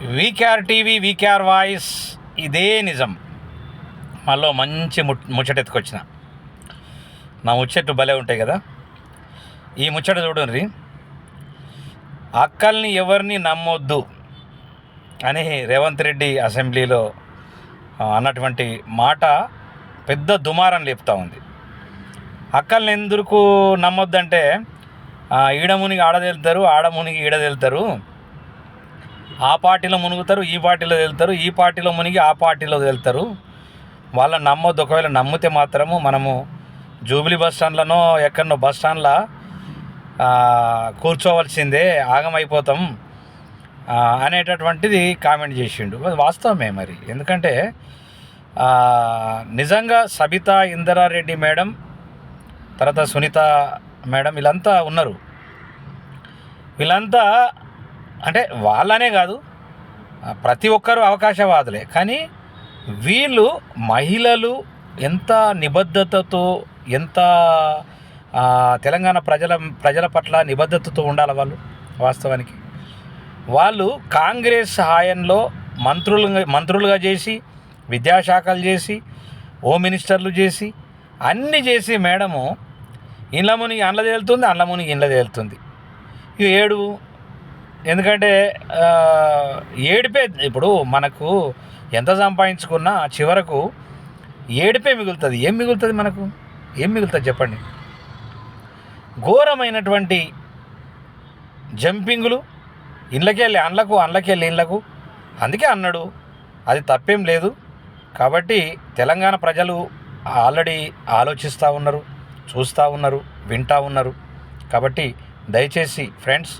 VKR TV VKR voice ఇదే నిజం. మళ్ళీ మంచి ము ముచ్చటెత్తుకొచ్చిన. నా ముచ్చట్లు భలే ఉంటాయి కదా. ఈ ముచ్చట చూడండి. అక్కల్ని ఎవరిని నమ్మొద్దు అని రేవంత్ రెడ్డి అసెంబ్లీలో అన్నటువంటి మాట పెద్ద దుమారం లేపుతూ ఉంది. అక్కల్ని ఎందుకు నమ్మొద్దంటే ఆ, ఈడ మునిగి ఆడ ఆ పార్టీలో మునుగుతారు ఈ పార్టీలో వెళ్తారు ఈ పార్టీలో మునిగి ఆ పార్టీలో వెళ్తారు వాళ్ళని నమ్మొద్దు ఒకవేళ నమ్మితే మాత్రము మనము జూబ్లీ బస్ స్టాండ్లనో ఎక్కడనో బస్ స్టాండ్లో కూర్చోవలసిందే ఆగమైపోతాం అనేటటువంటిది కామెంట్ చేసిండు. అది వాస్తవమే మరి. ఎందుకంటే నిజంగా సబితా ఇందిరారెడ్డి మేడం తర్వాత సునీత మేడం వీళ్ళంతా ఉన్నారు. వీళ్ళంతా అంటే వాళ్ళనే కాదు ప్రతి ఒక్కరూ అవకాశవాదులే. కానీ వీళ్ళు మహిళలు ఎంత నిబద్ధతతో ఎంత తెలంగాణ ప్రజల ప్రజల పట్ల నిబద్ధతతో ఉండాలి వాళ్ళు వాస్తవానికి. వాళ్ళు కాంగ్రెస్ హాయంలో మంత్రులు మంత్రులుగా చేసి విద్యాశాఖలు చేసి హోమ్ మినిస్టర్లు చేసి అన్నీ చేసి మేడము ఇండ్ల మునిగి అండ్ల తేలుతుంది అండ్ల మునిగి ఇండ్ల తేలుతుంది. ఇక ఏడు ఎందుకంటే ఏడిపే ఇప్పుడు మనకు ఎంత సంపాదించుకున్నా చివరకు ఏడిపే మిగులుతుంది. ఏం మిగులుతుంది మనకు? ఏం మిగులుతుంది చెప్పండి? ఘోరమైనటువంటి జంపింగులు ఇళ్ళకెళ్ళి అండ్లకు అండ్లకెళ్ళి ఇళ్ళకు అందుకే అన్నాడు అది తప్పేం లేదు. కాబట్టి తెలంగాణ ప్రజలు ఆల్రెడీ ఆలోచిస్తూ ఉన్నారు చూస్తూ ఉన్నారు వింటూ ఉన్నారు. కాబట్టి దయచేసి ఫ్రెండ్స్